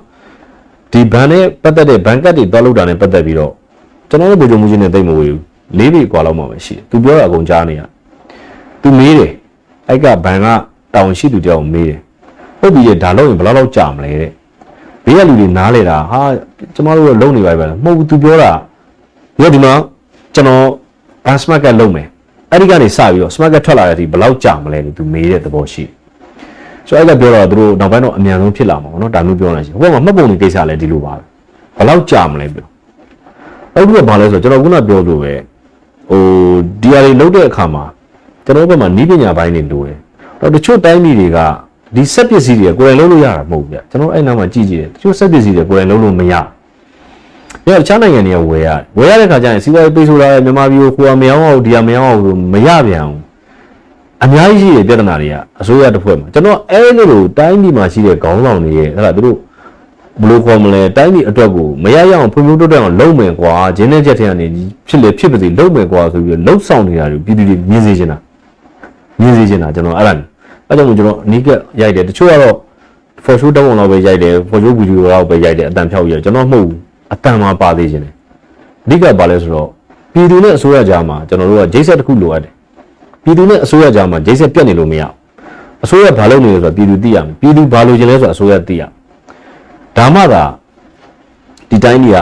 ဒီဘဏ်နဲ့ပတ်သက်တဲ့ဘဏ်ကတ်တွေတောက်လောက်တာနဲ့ပတ်သက်ပြီးတော့ကျွန်တော်တို့ဗိုလ်ချုပ်မှုကြီးနဲ့တိတ်မဝေဘူးလေးပေกว่าလောက်မှပဲရှိတယ်သူပြောတာအကုန်ကြားနေရသူမေးတယ်အဲ့ကဘဏ်ကတောင်ရှိသူတယောက်မေးတယ်ဟုတ်ပြီဒါလောက်ရင်ဘယ်လောက်လောက်ကြာမလဲတဲ့ဘေးကလူတွေနားလဲတာဟာကျွန်တော်တို့ကလုံနေပါပဲမဟုတ်ဘူးသူပြောတာ ဒီကဒီမှာကျွန်တော်ဘန်စမတ်ကတ်လုံမယ်အဲ့ဒီကနေစပြီးတော့စမတ်ကတ်ထွက်လာတဲ့အထိဘယ်လောက်ကြာမလဲလို့သူမေးတဲ့သဘောရှိတယ်ဆိုတော့အဲ့ကပြောတော့သူတို့နောက်ပိုင်းတော့အမြန်ဆုံးဖြစ်လာမှာပေါ့နော်ဒါမျိုးပြောနေရှိဟိုကမှမှတ်ပုံတွေကိစ္စလည်းဒီလိုပါပဲဘယ်လောက်ကြာမလဲပြောအဲ့ဒီကဘာလဲဆိုတော့ကျွန်တော်ခုနပြောလို့ပဲဟိုဒီအရာတွေလုပ်တဲ့အခါမှာကျွန်တော်ဘက်မှာနီးပညာပိုင်းတွေလိုတယ်တော့တချို့တိုင်းပြည်တွေကဒီစက်ပစ္စည်းတွေကိုယ်တိုင်လုပ်လို့ရတာမဟုတ်ဘူးဗျကျွန်တော်အဲ့နားမှာကြည့်ကြည့်တယ်တချို့စက်ပစ္စည်းတွေကိုယ်တိုင်လုပ်လို့မရဘူး ညတခြားနိုင်ငံတွေကဝယ်ရတယ်ဝယ်ရတဲ့ခါကျရင်စီးပွားရေးပိတ်ဆို့လာတဲ့မြန်မာပြည်ကိုကိုယ်ကမရောက်အောင်ဒီကမရောက်အောင်ဆိုမရပြန်ဘူးအများကြီးရှိတဲ့ပြဿနာတွေကအစိုးရတစ်ဖွဲ့မှာကျွန်တော်အဲ့လိုလိုတိုင်းပြည်မှာရှိတဲ့ခေါင်းဆောင်တွေရဲ့အဲ့ဒါတို့ဘယ်လိုခေါ်မလဲတိုင်းပြည်အတွက်ကိုမရရအောင်ဖွံ့ဖြိုးတိုးတက်အောင်လုပ်မယ်ကွာဂျင်းနဲ့ချက်ထဲကနေဖြစ်လေဖြစ်ပါစေလုပ်မယ်ကွာဆိုပြီးလှုပ်ဆောင်နေတာတွေပြည်သူတွေမြင်စေချင်တာမြင်စေချင်တာကျွန်တော်အဲ့ဒါအဲကြောင့်မို့ကျွန်တော်အနီးကရိုက်တယ်တချို့ကတော့ for show တောင်းအောင်တော့ပဲရိုက်တယ် for show video တော့ပဲရိုက်တယ်အတန်ဖြောက်ရကျွန်တော်မဟုတ်ဘူး အတန်မှာပါသေးခြင်းတယ်အဓိကပါလဲဆိုတော့ပြည်သူနဲ့အစိုးရကြားမှာကျွန်တော်တို့ကဂျိတ်ဆက်တစ်ခုလိုအပ်တယ်ပြည်သူနဲ့အစိုးရကြားမှာဂျိတ်ဆက်ပြတ်နေလို့မရအစိုးရဘာလုပ်နေလဲဆိုတော့ပြည်သူသိရမယ်ပြည်သူဘာလုပ်ခြင်းလဲဆိုတော့အစိုးရသိရဒါမှသာဒီတိုင်းကြီးက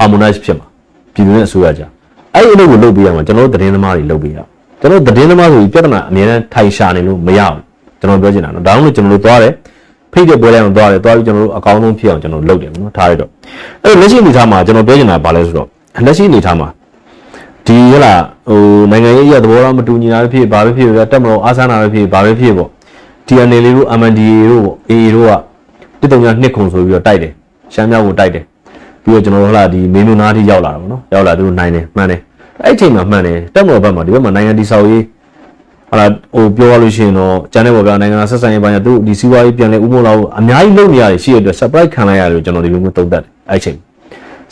harmonize ဖြစ်မှာပြည်သူနဲ့အစိုးရကြားအဲ့ဒီအလုပ်ကိုလုပ်ပေးရမှာကျွန်တော်တို့သတင်းသမားတွေလုပ်ပေးရကျွန်တော်သတင်းသမားဆိုပြီးပြဿနာအများနဲ့ထိုင်ရှာနေလို့မရဘူးကျွန်တော်ပြောချင်တာနော်ဒါကြောင့်မို့ကျွန်တော်တို့သွားတယ် ဖိတ်တဲ့ပွဲတိုင်းအောင်သွားတယ်သွားပြီးကျွန်တော်တို့အကောင်းဆုံးဖြစ်အောင်ကျွန်တော်လုပ်တယ်နော်ထားရတော့အဲ့တော့လက်ရှိအနေအထားမှာကျွန်တော်ပြောချင်တာဘာလဲဆိုတော့လက်ရှိအနေအထားမှာဒီဟလာဟိုနိုင်ငံရေးရသဘောထားမတူညီတာဖြစ်ဘာပဲဖြစ်ဖြစ်တက်မလို့အားဆန်းတာပဲဖြစ်ဘာပဲဖြစ်ပေါ့ TNL လေးတို့ MNDA တို့ပေါ့ AA တို့ကတစ်တုံညာနှစ်ခုဆိုပြီးတော့တိုက်တယ်ရှမ်းမြောက်ကိုတိုက်တယ်ပြီးတော့ကျွန်တော်တို့ဟလာဒီမင်းမျိုးနားထိရောက်လာတာပေါ့နော်ရောက်လာသူတို့နိုင်တယ်မှန်တယ်အဲ့အချိန်မှာမှန်တယ်တက်မလို့ဘက်မှာဒီဘက်မှာနိုင်ငံတည်ဆောက်ရေး ဟာလာဟိုပြောရလို့ရှိရင်တော့ကျန်တဲ့ဘောဗျာနိုင်ငံဆက်ဆံရေးပိုင်းကသူဒီစီးပွားရေးပြန်လဲဥမိုးလောက်အများကြီးလုပ်နေရတယ်ရှိရတဲ့ surprise ခံလိုက်ရတယ်လို့ကျွန်တော်ဒီလိုမျိုးသုံးသပ်တယ်အဲ့အချိန်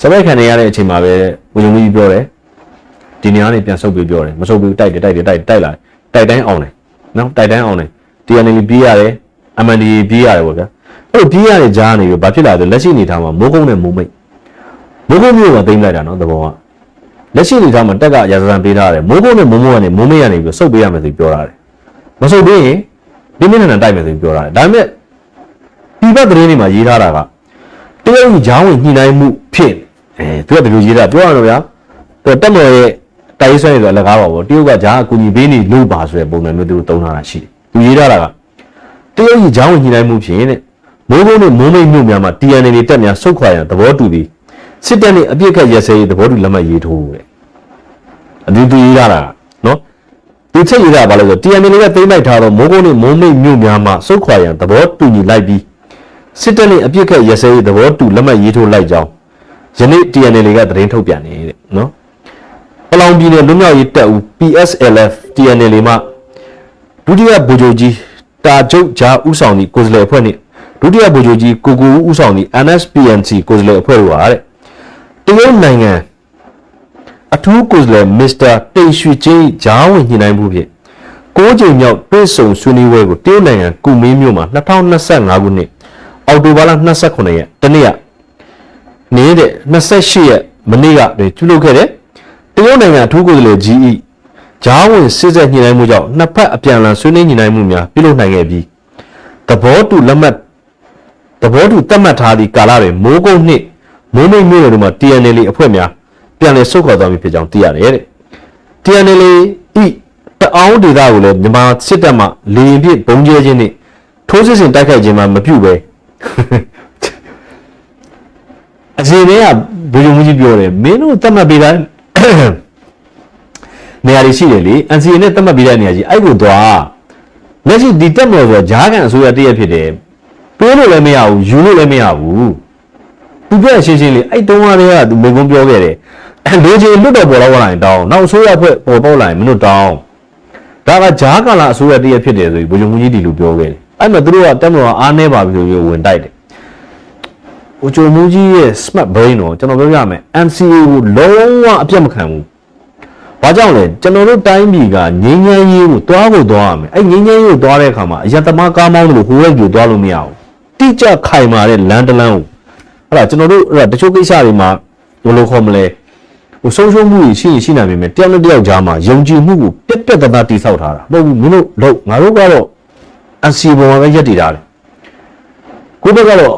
surprise ခံနေရတဲ့အချိန်မှာပဲဝင်းယုံကြီးပြောတယ်ဒီနေရာနေပြန်ဆုပ်ပြီးပြောတယ်မဆုပ်ပြီးတိုက်တယ်တိုက်တယ်တိုက်တိုက်လာတိုက်တိုင်းအောင်တယ်နော်တိုက်တိုင်းအောင်တယ် TNL ပြေးရတယ် MND ပြေးရတယ်ပေါ့ဗျာအဲ့လိုပြေးရတဲ့ကြားနေပြီးဘာဖြစ်လာလဲလက်ရှိအနေထားမှာမိုးကုန်းနဲ့မိုးမိတ်မိုးကုန်းမျိုးမှာသိမ့်လိုက်တာနော်သဘောက လက်ရှိအနေထားမှာတက်ကရာဇသံပေးထားတယ်မိုးကုန်းနဲ့မိုးမိုးကနေမိုးမိတ်ကနေပြီးဆုပ်ပေးရမယ်ဆိုပြီးပြောထားတယ်မဆုပ်ပေးရင်ဒီမိနစ်နဲ့တိုက်မယ်ဆိုပြီးပြောထားတယ်ဒါပေမဲ့ဘက်သတင်းတွေမှာရေးထားတာကတရုတ်ကြီးဂျောင်းဝင်ညှိနှိုင်းမှုဖြစ်အဲသူကဒီလိုရေးတာပြောရတော့ဗျာသူတက်မော်ရဲ့တိုင်းဆွဲနေဆိုအလကားပါပေါ့တရုတ်ကဂျာအကူညီပေးနေလို့ပါဆိုတဲ့ပုံစံမျိုးသူတို့သုံးထားတာရှိတယ်သူရေးထားတာကတရုတ်ကြီးဂျောင်းဝင်ညှိနှိုင်းမှုဖြစ်တဲ့မိုးကုန်းနဲ့မိုးမိတ်မြို့များမှာ TNL တွေတက်များဆုတ်ခွာရန်သဘောတူပြီး စစ်တပ်နဲ့အပြစ်ခတ်ရစဲရေးသဘောတူလက်မှတ်ရေးထိုးတယ်အတူတူရေးထားတာနော်ဒီချက်ရေးတာဘာလို့လဲဆို TNL ကသိမ်းလိုက်ထားတော့မိုးကုန်းနဲ့မိုးမိတ်မြို့များမှာဆုတ်ခွာရန်သဘောတူညီလိုက်ပြီးစစ်တပ်နဲ့အပြစ်ခတ်ရစဲရေးသဘောတူလက်မှတ်ရေးထိုးလိုက်ကြောင်းယနေ့ TNL ကသတင်းထုတ်ပြန်နေတဲ့နော်ပလောင်ပြည်နယ်လွတ်မြောက်ရေးတပ်ဦး PSLF TNL မှဒုတိယဗိုလ်ချုပ်ကြီးတာကျုပ်ဂျာဦးဆောင်သည့်ကိုယ်စားလှယ်အဖွဲ့နှင့်ဒုတိယဗိုလ်ချုပ်ကြီးကိုကိုဦးဦးဆောင်သည့် NSPNC ကိုယ်စားလှယ်အဖွဲ့တို့ဟာတဲ့ တရုတ်နိုင်ငံအထူးကိုယ်စားလှယ်မစ္စတာတိန်ရွှေချင်းဂျားဝင်ညှိနှိုင်းမှုဖြင့်ကိုးကြိမ်မြောက်တွေ့ဆုံဆွေးနွေးပွဲကိုတရုတ်နိုင်ငံကုမင်းမြို့မှာ2025ခုနှစ်အောက်တိုဘာလ29ရက်တနေ့ကနေတဲ့28ရက်မနေ့ကတွင်ပြုလုပ်ခဲ့တဲ့တရုတ်နိုင်ငံအထူးကိုယ်စားလှယ်ကြီး၏ဂျားဝင်စစ်ဆက်ညှိနှိုင်းမှုကြောင့်နှစ်ဖက်အပြန်အလှန်ဆွေးနွေးညှိနှိုင်းမှုများပြုလုပ်နိုင်ခဲ့ပြီးသဘောတူလက်မှတ်သဘောတူသတ်မှတ်ထားသည့်ကာလတွင်မိုးကုတ်နှင့် မိုးမိတ်မြို့နယ်တို့မှာ TNL အဖွဲ့များပြန်လည်ဆုတ်ခွာသွားပြီဖြစ်ကြောင်းသိရတယ်တဲ့ TNL ၏တအောင်းဒေသကိုလည်းမြန်မာစစ်တပ်မှလေရင်ပြစ်ဘုံကျဲခြင်းနှင့်ထိုးစစ်ဆင်တိုက်ခိုက်ခြင်းမှမပြုဘဲအစီအစဉ်ကဘယ်လိုမျိုးကြီးပြောတယ်မင်းတို့သတ်မှတ်ပေးတာနေရာတွေရှိတယ်လေ NCA နဲ့သတ်မှတ်ပေးတဲ့နေရာကြီးအဲ့ကိုသွားလက်ရှိဒီတက်မလို့ဆိုတော့ဂျားကန်အစိုးရတည့်ရဖြစ်တယ်တွေးလို့လည်းမရဘူးယူလို့လည်းမရဘူး သူပြောရှင်းရှင်းလေးအဲ့တုံးကားတွေကသူမေကုန်းပြောခဲ့တယ်လိုချင်လွတ်တော်ပေါ်တော့လာရင်တောင်းနောက်အစိုးရဖွဲ့ပေါ်ပေါ်လာရင်မလွတ်တောင်းဒါကဂျားကာလာအစိုးရတည့်ရဖြစ်တယ်ဆိုပြီးဘုံမှုကြီးဒီလိုပြောခဲ့တယ်အဲ့မှာသူတို့ကတက်မလို့အားနေပါပြီဆိုပြီးဝင်တိုက်တယ်ဟိုချုံမူကြီးရဲ့ smart brain တော့ကျွန်တော်ပြောပြမယ် MCA ကိုလုံးဝအပြတ်မခံဘူးဘာကြောင့်လဲကျွန်တော်တို့တိုင်းပြည်ကငင်းငင်းရေးကိုတွားဖို့တွားရမယ်အဲ့ငင်းငင်းရေးကိုတွားတဲ့အခါမှာအယက်သမားကားမောင်းလို့ဟိုရက်ကိုတွားလို့မရဘူးတိကျခိုင်မာတဲ့လမ်းတစ်လမ်းကို အဲ့ဒါကျွန်တော်တို့အဲ့ဒါတချို့ကိစ္စတွေမှာဘယ်လိုခေါ်မလဲဟိုဆုံးရှုံးမှုရှိရင်ရှိနိုင်ပေမဲ့တယောက်နဲ့တယောက်ကြားမှာယုံကြည်မှုကိုပြက်ပြက်သားသားတိဆောက်ထားတာမဟုတ်ဘူးမင်းတို့လို့ငါတို့ကတော့အစီပေါ်မှာပဲရက်တည်ထားတယ်ကိုယ့်ဘက်ကတော့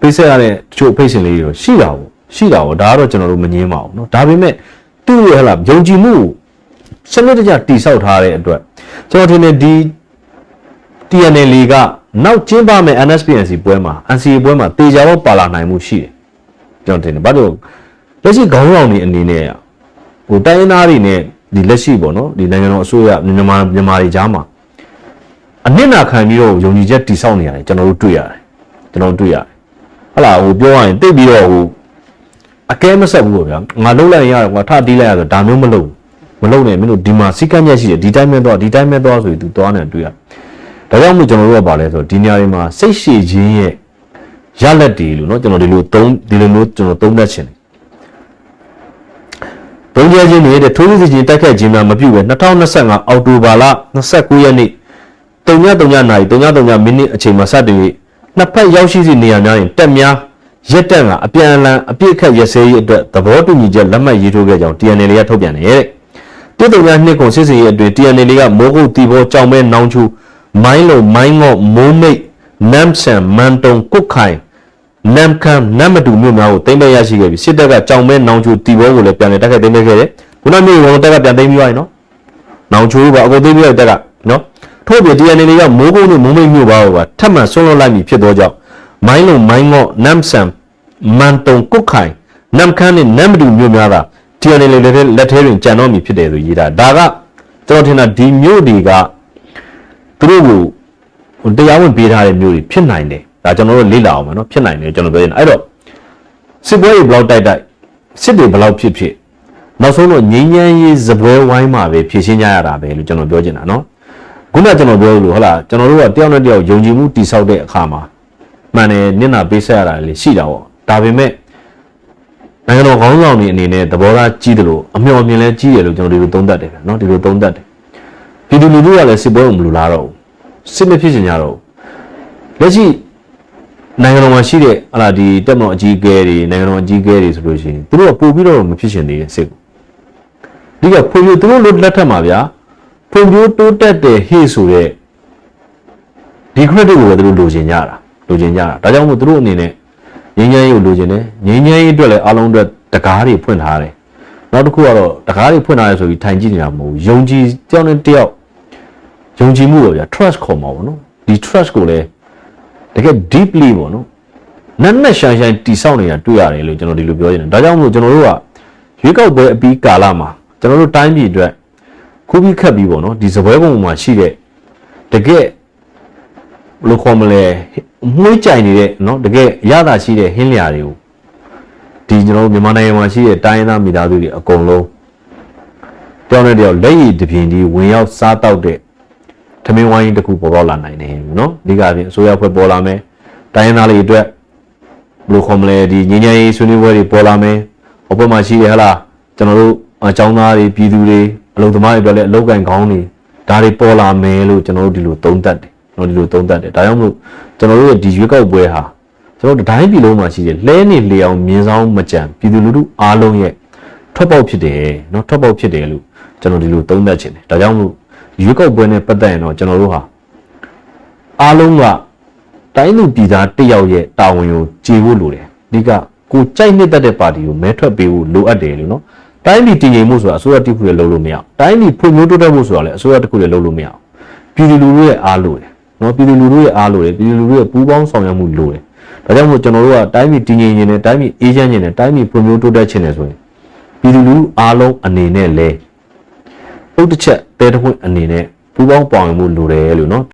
ဖိဆက်ရတဲ့တချို့ဖိတ်စင်လေးတွေတော့ရှိတာပေါ့ရှိတာပေါ့ဒါကတော့ကျွန်တော်တို့မငင်းပါဘူးเนาะဒါပေမဲ့သူ့ရဲ့ဟလာယုံကြည်မှုကိုစနစ်တကျတိဆောက်ထားတဲ့အတွက်ကျွန်တော်ထင်တယ်ဒီ TNL က နောက်ကျင်းပမယ့် NSPNC ပွဲမှာ NCA ပွဲမှာတေချာတော့ပါလာနိုင်မှုရှိတယ်ကျွန်တော်ထင်တယ်ဘာလို့လက်ရှိခေါင်းဆောင်တွေအနေနဲ့ဟိုတိုင်းရင်းသားတွေနဲ့ဒီလက်ရှိပေါ့နော်ဒီနိုင်ငံတော်အစိုးရမြန်မာမြန်မာတွေကြားမှာအနစ်နာခံပြီးတော့ယုံကြည်ချက်တိဆောက်နေရတယ်ကျွန်တော်တို့တွေ့ရတယ်ကျွန်တော်တို့တွေ့ရတယ်ဟလာဟိုပြောရရင်တိတ်ပြီးတော့ဟိုအကဲမဆက်ဘူးပေါ့ဗျာငါလှုပ်လိုက်ရင်ရတယ်ကွာထတီးလိုက်ရဆိုဒါမျိုးမလုပ်ဘူးမလုပ်နဲ့မင်းတို့ဒီမှာစီကံမြတ်ရှိတယ်ဒီတိုင်းပဲသွားဒီတိုင်းပဲသွားဆိုပြီး तू သွားနေတွေ့ရ ဒါကြောင့်မို့ကျွန်တော်တို့ကပါလဲဆိုဒီနေရာတွေမှာစိတ်ရှည်ခြင်းရဲ့ရလက်တွေလို့เนาะကျွန်တော်ဒီလိုသုံးဒီလိုမျိုးကျွန်တော်သုံးတတ်ချင်တယ်သုံးကြခြင်းနေတဲ့ထိုးစစ်ချင်းတိုက်ခတ်ခြင်းများမပြုဘဲ2025အောက်တိုဘာလ29ရက်နေ့3:3နာရီ3:3မိနစ်အချိန်မှာစတင်၍နှစ်ဖက်ရောက်ရှိသည့်နေရာများတွင်တက်များရက်တက်ကအပြန်အလှန်အပြစ်ခတ်ရစဲရေးအတွက်သဘောတူညီချက်လက်မှတ်ရေးထိုးခဲ့ကြောင်း TNL ကထုတ်ပြန်တယ်တဲ့ပြည်သူများနှစ်ကုန်စစ်စင်ရေးအတွင်း TNL ကမိုးကုတ်တီဘောကြောင်မဲနောင်ချူ မိုင်းလုံမိုင်းငေါ့မိုးမိတ်နမ်ဆန်မန်တုံကုတ်ခိုင်နမ်ခမ်နမ်မတူမြို့များကိုတင်ပြရရှိခဲ့ပြီးစစ်တပ်ကကြောင်မဲနောင်ချူတီဘောကိုလည်းပြန်လည်တိုက်ခိုက်တင်ပြခဲ့တယ်ခုနမျိုးဝန်တပ်ကပြန်သိမ်းပြီးသွားပြီနော်နောင်ချူကအကုန်သိမ်းပြီးတော့တက်ကနော်ထို့ပြင် TNL ကမိုးကုတ်နဲ့မိုးမိတ်မြို့ပါကိုပါထပ်မံဆွန့်လွတ်လိုက်ပြီဖြစ်သောကြောင့်မိုင်းလုံမိုင်းငေါ့နမ်ဆန်မန်တုံကုတ်ခိုင်နမ်ခမ်းနဲ့နမ်မတူမြို့များက TNL လက်ထဲလက်ထဲတွင်ကြံတော့မည်ဖြစ်တယ်ဆိုရေးတာဒါကကျွန်တော်ထင်တာဒီမြို့တွေက သူတို့ကိုဟိုတရားဝင်ပေးထားတဲ့မြို့တွေဖြစ်နိုင်တယ်ဒါကျွန်တော်တို့လေ့လာအောင်မယ်နော်ဖြစ်နိုင်တယ်ကျွန်တော်ပြောရင်အဲ့တော့စစ်ပွဲတွေဘယ်လောက်တိုက်တိုက်စစ်တွေဘယ်လောက်ဖြစ်ဖြစ်နောက်ဆုံးတော့ငြိမ်းချမ်းရေးစပွဲဝိုင်းမှာပဲဖြည့်ရှင်းကြရတာပဲလို့ကျွန်တော်ပြောချင်တာနော်ခုနကကျွန်တော်ပြောလို့ဟုတ်လားကျွန်တော်တို့ကတယောက်နဲ့တယောက်ယုံကြည်မှုတည်ဆောက်တဲ့အခါမှာမှန်တယ်မျက်နှာပေးဆက်ရတာလေရှိတာပေါ့ဒါပေမဲ့နိုင်ငံတော်ခေါင်းဆောင်တွေအနေနဲ့သဘောထားကြီးတယ်လို့အမျှော်မြင်လဲကြီးတယ်လို့ကျွန်တော်ဒီလိုသုံးသပ်တယ်ဗျာနော်ဒီလိုသုံးသပ်တယ် ပြည်သူလူထုကလည်းစစ်ပွဲကိုမလိုလားတော့ဘူးစစ်မဖြစ်ချင်ကြတော့ဘူးလက်ရှိနိုင်ငံတော်မှာရှိတဲ့ဟလာဒီတက်မတော်အကြီးအကဲတွေနိုင်ငံတော်အကြီးအကဲတွေဆိုလို့ရှိရင်သူတို့ကပို့ပြီးတော့မဖြစ်ချင်သေးတဲ့စစ်ကိုဒီကဖွံ့ဖြိုးသူတို့လက်ထက်မှာဗျာဖွံ့ဖြိုးတိုးတက်တဲ့ဟေ့ဆိုတဲ့ဒီ credit ကိုလည်းသူတို့လိုချင်ကြတာလိုချင်ကြတာဒါကြောင့်မို့သူတို့အနေနဲ့ငင်းငယ်ရေးကိုလိုချင်တယ်ငင်းငယ်ရေးအတွက်လည်းအားလုံးအတွက်တကားတွေဖွင့်ထားတယ်နောက်တစ်ခုကတော့တကားတွေဖွင့်ထားရဆိုပြီးထိုင်ကြည့်နေတာမဟုတ်ဘူးယုံကြည်တယောက်နဲ့တယောက် ယုံကြည်မှုပေါ့ဗျာ trust ခေါ်မှာပေါ့နော်ဒီ trust ကိုလည်းတကယ် deeply ပေါ့နော်နက်နက်ရှိုင်ရှိုင်တိဆောက်နေတာတွေ့ရတယ်လို့ကျွန်တော်ဒီလိုပြောချင်တယ်ဒါကြောင့်မို့ကျွန်တော်တို့ကရွေးကောက်ပွဲအပြီးကာလမှာကျွန်တော်တို့တိုင်းပြည်အတွက်ခုပြီးခတ်ပြီးပေါ့နော်ဒီစပွဲပုံမှာရှိတဲ့တကယ် ဘယ်လိုခေါ်မလဲမှုေးကြိုင်နေတဲ့เนาะတကယ်ရတာရှိတဲ့ဟင်းလျာတွေကိုဒီကျွန်တော်တို့မြန်မာနိုင်ငံမှာရှိတဲ့တိုင်းရင်းသားမိသားစုတွေအကုန်လုံးတယောက်နဲ့တယောက်လက်ရည်တစ်ပြင်းဒီဝင်ရောက်စားတောက်တဲ့ သမင်းဝိုင်းတစ်ခုပေါ်ပေါက်လာနိုင်တယ်နော်အဓိကအပြင်အစိုးရဖွဲ့ပေါ်လာမယ်တိုင်းရင်းသားတွေအတွက်ဘယ်လိုခေါ်မလဲဒီငြိမ်းချမ်းရေးဆွေးနွေးပွဲတွေပေါ်လာမယ်အပေါ်မှာရှိတယ်ဟလားကျွန်တော်တို့အကြောင်းသားတွေပြည်သူတွေအလုပ်သမားတွေအတွက်လည်းအလုပ်ကံကောင်းတွေဒါတွေပေါ်လာမယ်လို့ကျွန်တော်တို့ဒီလိုသုံးသပ်တယ်ကျွန်တော်ဒီလိုသုံးသပ်တယ်ဒါကြောင့်မလို့ကျွန်တော်တို့ရဲ့ဒီရွေးကောက်ပွဲဟာကျွန်တော်တို့တိုင်းပြည်လုံးမှာရှိတဲ့လဲနေလျောင်မြင်းဆောင်မကြံပြည်သူလူထုအားလုံးရဲ့ထွက်ပေါက်ဖြစ်တယ်เนาะထွက်ပေါက်ဖြစ်တယ်လို့ကျွန်တော်ဒီလိုသုံးသပ်ခြင်းတယ်ဒါကြောင့်မလို့ ရွေးကောက်ပွဲနဲ့ပတ်သက်ရင်တော့ကျွန်တော်တို့ဟာအားလုံးကတိုင်းသူပြည်သားတစ်ယောက်ရဲ့တာဝန်ကိုကျေဖို့လိုတယ်အဓိကကိုကြိုက်နှစ်သက်တဲ့ပါတီကိုမဲထွက်ပေးဖို့လိုအပ်တယ်လို့နော်တိုင်းပြည်တည်ငြိမ်မှုဆိုတာအစိုးရတစ်ခုလည်းလုပ်လို့မရအောင်တိုင်းပြည်ဖွံ့ဖြိုးတိုးတက်မှုဆိုတာလည်းအစိုးရတစ်ခုလည်းလုပ်လို့မရအောင်ပြည်သူလူထုရဲ့အားလိုတယ်နော်ပြည်သူလူထုရဲ့အားလိုတယ်ပြည်သူလူထုရဲ့ပူးပေါင်းဆောင်ရွက်မှုလိုတယ်ဒါကြောင့်မို့ကျွန်တော်တို့ကတိုင်းပြည်တည်ငြိမ်ခြင်းနဲ့တိုင်းပြည်အေးချမ်းခြင်းနဲ့တိုင်းပြည်ဖွံ့ဖြိုးတိုးတက်ခြင်းနဲ့ဆိုရင်ပြည်သူလူထုအားလုံးအနေနဲ့လဲ ပုတ်တစ်ချက်တဲတစ်ခွင့်အနေနဲ့ပူးပေါင်းပါဝင်မှုလိုတယ်လို့နော်